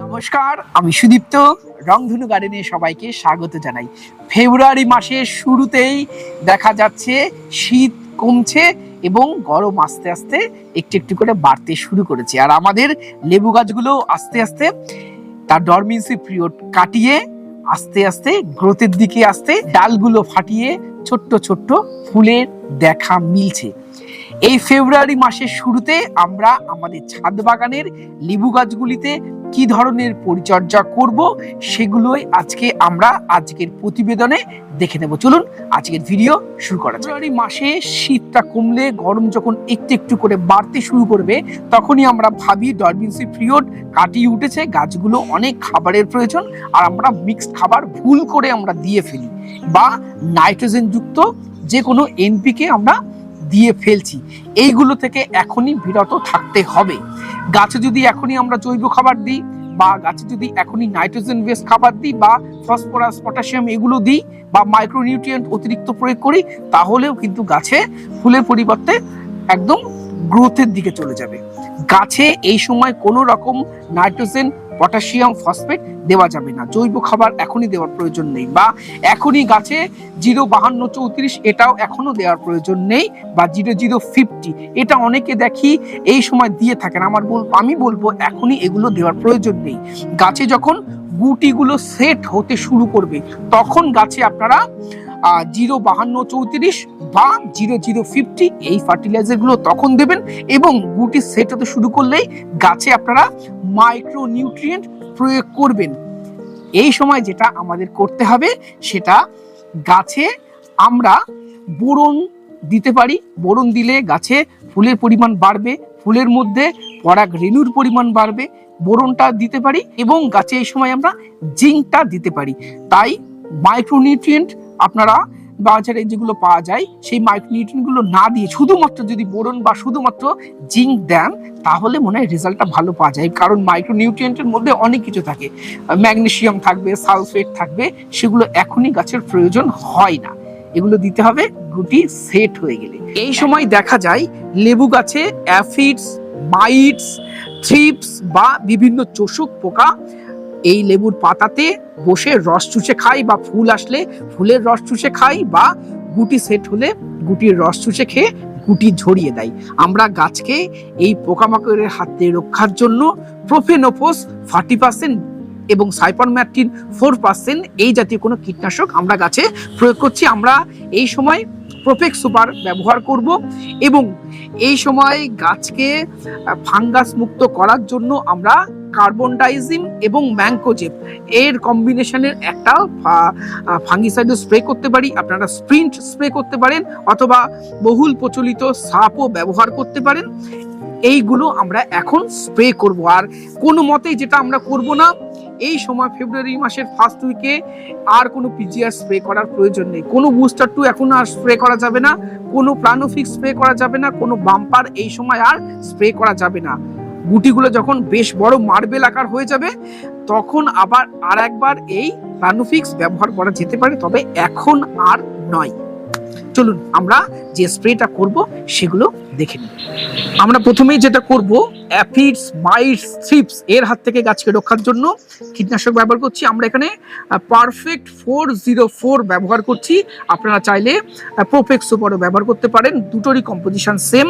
নমস্কার, আমি সুদীপ্ত। রংধনু গার্ডেনে সবাইকে স্বাগত জানাই। ফেব্রুয়ারি মাসের শুরুতেই দেখা যাচ্ছে, শীত কমছে এবং গরম আস্তে আস্তে একটু একটু করে বাড়তে শুরু করেছে। আর আমাদের লেবু গাছগুলো আস্তে আস্তে তার ডরমিন্সি পিরিয়ড কাটিয়ে আস্তে আস্তে গ্রোথের দিকে আসতে ডালগুলো ফাটিয়ে ছোট্ট ছোট্ট ফুলের দেখা মিলছে। এই ফেব্রুয়ারি মাসের শুরুতে আমরা আমাদের ছাদ বাগানের লেবু গাছগুলিতে কি ধরনের পরিচর্যা করব সেগুলোই আজকে আমরা আজকের প্রতিবেদনে দেখে নেব। চলুন আজকের ভিডিও শুরু করা যাক। মাসে শীতটা কমলে, গরম যখন একটু একটু করে বাড়তে শুরু করবে, তখনই আমরা ভাবি ডরমিনসি পিরিয়ড কাটিয়ে উঠেছে, গাছগুলো অনেক খাবারের প্রয়োজন, আর আমরা মিক্সড খাবার ভুল করে আমরা দিয়ে ফেলি। বা নাইট্রোজেন যুক্ত যে কোনো এনপিকে আমরা দিয়ে ফেলছি। এইগুলো থেকে এখনই বিরত থাকতে হবে। গাছে যদি এখনই আমরা জৈব খাবার দিই বা গাছে যদি এখনই নাইট্রোজেন বেস খাবার দিই বা ফসফরাস, পটাশিয়াম এগুলো দিই বা মাইক্রোনিউট্রিয়েন্ট অতিরিক্ত প্রয়োগ করি, তাহলেও কিন্তু গাছে ফুলের পরিবর্তে একদম গ্রোথের দিকে চলে যাবে। গাছে এই সময় কোনো রকম নাইট্রোজেন পটাশিয়াম ফসফেট দেওয়া যাবে না। জৈব খাবার এখনই দেওয়ার প্রয়োজন নেই বা এখনই গাছে জিরো বাহান্ন চৌত্রিশ এটাও এখনও দেওয়ার প্রয়োজন নেই বা জিরো জিরো ফিফটি। এটা অনেকে দেখি এই সময় দিয়ে থাকেন। আমার বল আমি বলব এখনই এগুলো দেওয়ার প্রয়োজন নেই। গাছে যখন গুটিগুলো সেট হতে শুরু করবে, তখন গাছে আপনারা জিরো বাহান্ন চৌত্রিশ বা জিরো জিরো ফিফটি এই ফার্টিলাইজারগুলো তখন দেবেন এবং গুটি সেট হতে শুরু করলেই গাছে আপনারা মাইক্রো নিউট্রিয়েন্ট প্রয়োগ করবেন। এই সময় যেটা আমাদের করতে হবে সেটা গাছে আমরা বোরন দিতে পারি। বোরন দিলে গাছে ফুলের পরিমাণ বাড়বে, ফুলের মধ্যে পরাগ রেণুর পরিমাণ বাড়বে, বোরনটা দিতে পারি এবং গাছে এই সময় আমরা জিঙ্কটা দিতে পারি। তাই মাইক্রোনিউট্রিয়েন্ট আপনারা বাজারে যেগুলো পাওয়া যায়, সেই মাইক্রোনিউট্রিয়েন্টগুলো না দিয়ে শুধুমাত্র যদি বোরন বা শুধুমাত্র জিঙ্ক দেন, তাহলে মনে হয় রেজাল্টটা ভালো পাওয়া যায়। কারণ মাইক্রোনিউট্রিয়েন্টের মধ্যে অনেক কিছু থাকে। ম্যাগনেসিয়াম থাকবে, সালফেট থাকবে, সেগুলো এখনই গাছের প্রয়োজন হয় না। এগুলো দিতে হবে, গুটি সেট হয়ে গেলে। এই সময় দেখা যায়, লেবু গাছে অ্যাফিডস মাইটস থ্রিপস বা বিভিন্ন চোষক পোকা এই লেবুর পাতাতে বসে রস চুষে খাই বা ফুল আসলে ফুলের রস চুষে খাই বা গুটি সেট হলে গুটির রস চুষে খেয়ে গুটি ঝরিয়ে দেয়। আমরা গাছকে এই পোকামাকড়ের হাত থেকে রক্ষার জন্য প্রোফেনোফোস ফার্টি পার্সেন্ট এবং সাইপারম্যাটিন ফোর পার্সেন্ট এই জাতীয় কোনো কীটনাশক আমরা গাছে প্রয়োগ করছি। আমরা এই সময় প্রোফেক্স সুপার ব্যবহার করব এবং এই সময় গাছকে ফাঙ্গাস মুক্ত করার জন্য আমরা কার্বন ডাইজিম এবং ম্যাঙ্কোজেপ এর কম্বিনেশনের একটা ফাঙ্গিসাইড স্প্রে করতে পারি। আপনারা স্প্রিন্ট স্প্রে করতে পারেন অথবা বহুল প্রচলিত সাপও ব্যবহার করতে পারেন। এইগুলো আমরা এখন স্প্রে করব। আর কোনো মতেই যেটা আমরা করব না, এই সময় ফেব্রুয়ারি মাসের ফার্স্ট উইকে আর কোনো পিজিআর স্প্রে করার প্রয়োজন নেই। কোনো বুস্টার টু এখন আর স্প্রে করা যাবে না, কোনো প্লানোফিক্স স্প্রে করা যাবে না, কোনো বাম্পার এই সময় আর স্প্রে করা যাবে না। গুটিগুলো যখন বেশ বড় মার্বেল আকার হয়ে যাবে, তখন আবার আর একবার এই প্লানোফিক্স ব্যবহার করা যেতে পারে, তবে এখন আর নয়। চলুন আমরা যে স্প্রেটা করব সেগুলো দেখে নিই। আমরা প্রথমেই যেটা করব অ্যাফিডস মাইটস থ্রিপস এর হাত থেকে গাছকে রক্ষার জন্য কীটনাশক ব্যবহার করছি। আমরা এখানে পারফেক্ট ফোর জিরো ফোর ব্যবহার করছি। আপনারা চাইলে প্রোফেক্স সুপারও ব্যবহার করতে পারেন। দুটোরই কম্পোজিশন সেম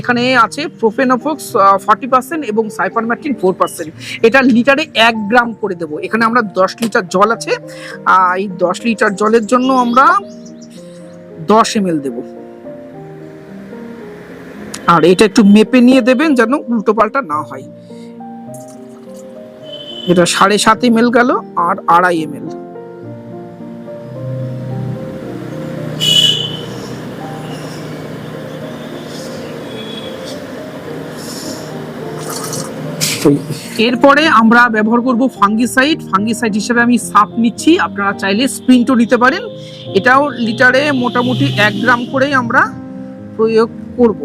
এখানে আছে প্রোফেনোফক্স ফর্টি পার্সেন্ট এবং সাইপারম্যাটিন ফোর পার্সেন্ট এটা লিটারে এক গ্রাম করে দেবো। এখানে আমরা দশ লিটার জল আছে। এই দশ লিটার জলের জন্য আমরা দশ এম দেবো। আর এটা একটু মেপে নিয়ে দেবেন যেন উল্টো পাল্টা না হয়। এটা সাড়ে সাত এম গেল আর আড়াই এম এল এরপরে আমরা ব্যবহার করব ফাঙ্গিসাইড। ফাঙ্গিসাইড হিসেবে আমি সাপ নিচ্ছি। আপনারা চাইলে স্প্রিন্টও নিতে পারেন। এটাও লিটারে মোটামুটি এক গ্রাম করেই আমরা প্রয়োগ করব।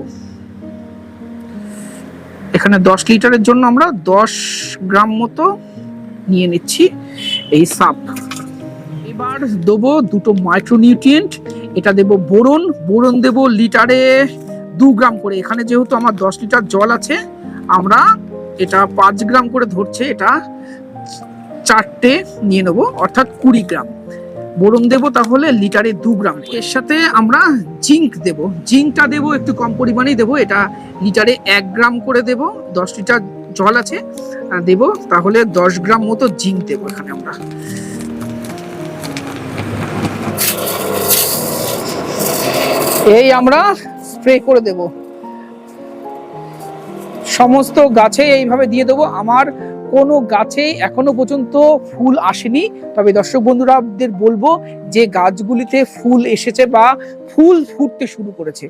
এখানে দশ লিটারের জন্য আমরা দশ গ্রাম মতো নিয়ে নিচ্ছি এই সাপ। এবার দেবো দুটো মাইক্রোনিউট্রিয়েন্ট। এটা দেবো বোরন। বোরন দেবো লিটারে দু গ্রাম করে। এখানে যেহেতু আমার দশ লিটার জল আছে, আমরা এটা পাঁচ গ্রাম করে ধরছে, এটা চারটে নিয়ে নেব, অর্থাৎ কুড়ি গ্রাম। বোরন দেবো তাহলে লিটারে দু গ্রাম এর সাথে আমরা জিঙ্ক দেব। জিঙ্কটা দেবো একটু কম পরিমাণেই দেবো, এটা লিটারে এক গ্রাম করে দেব, দশ লিটার জল আছে দেবো, তাহলে দশ গ্রাম মতো জিঙ্ক দেবো এখানে আমরা। এই আমরা স্প্রে করে দেব। সমস্ত গাছে এইভাবে দিয়ে দেবো। আমার কোনো গাছে এখনও পর্যন্ত ফুল আসেনি। তবে দর্শক বন্ধুরাদের বলব যে গাছগুলিতে ফুল এসেছে বা ফুল ফুটতে শুরু করেছে।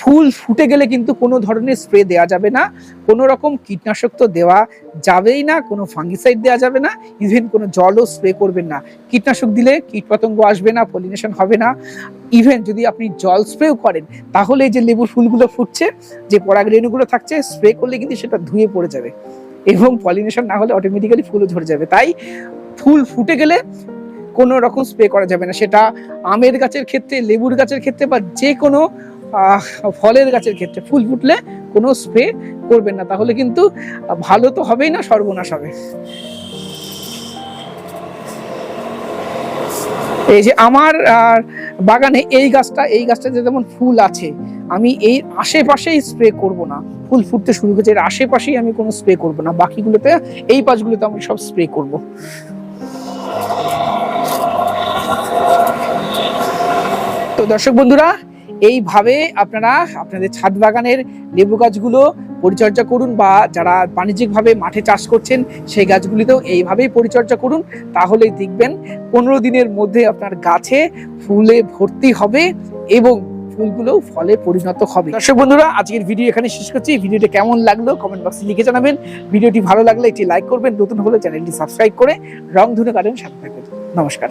ফুল ফুটে গেলে কিন্তু কোনো ধরনের স্প্রে দেওয়া যাবে না। কোনো রকম কীটনাশক তো দেওয়া যাবেই না, কোনো ফাঙ্গিসাইড দেওয়া যাবে না ইভেন কোনো জলও স্প্রে করবেন না। কীটনাশক দিলে কীটপতঙ্গ আসবে না পলিনেশন হবে না। ইভেন যদি আপনি জল স্প্রেও করেন, তাহলে এই যে লেবুর ফুলগুলো ফুটছে, যে পরাগ রেণুগুলো থাকছে স্প্রে করলে কিন্তু সেটা ধুয়ে পড়ে যাবে। এবং পলিনেশন না হলে অটোমেটিক্যালি ফুলও ঝরে যাবে। তাই ফুল ফুটে গেলে কোনো রকম স্প্রে করা যাবে না। সেটা আমের গাছের ক্ষেত্রে, লেবুর গাছের ক্ষেত্রে বা যে কোনো ফলের গাছের ক্ষেত্রে ফুল ফুটলে কোনো স্প্রে করবেন না। তাহলে কিন্তু ভালো তো হবেই না, সর্বনাশ হবে। এই যে আমার বাগানে এই গাছটা, এই গাছটাতে যেমন ফুল আছে, আমি এই আশেপাশেই স্প্রে করব না। ফুল ফুটতে শুরু করেছে, এর আশেপাশেই আমি কোনো স্প্রে করব না। বাকিগুলোতে, এই পাশগুলোতে আমি সব স্প্রে করব। তো দর্শক বন্ধুরা এইভাবে আপনারা আপনাদের ছাদ বাগানের লেবু গাছগুলো পরিচর্যা করুন বা যারা বাণিজ্যিকভাবে মাঠে চাষ করছেন, সেই গাছগুলিতেও এইভাবেই পরিচর্যা করুন। তাহলেই দেখবেন পনেরো দিনের মধ্যে আপনার গাছে ফুলে ভর্তি হবে এবং ফুলগুলো ফলে পরিণত হবে। দর্শক বন্ধুরা, আজকের ভিডিও এখানে শেষ করছি। ভিডিওটা কেমন লাগল কমেন্ট বক্সে লিখে জানাবেন। ভিডিওটি ভালো লাগলে একটি লাইক করবেন। নতুন হলে চ্যানেলটি সাবস্ক্রাইব করে রং ধুনে গার্ডেন সাথে থাকবেন। নমস্কার।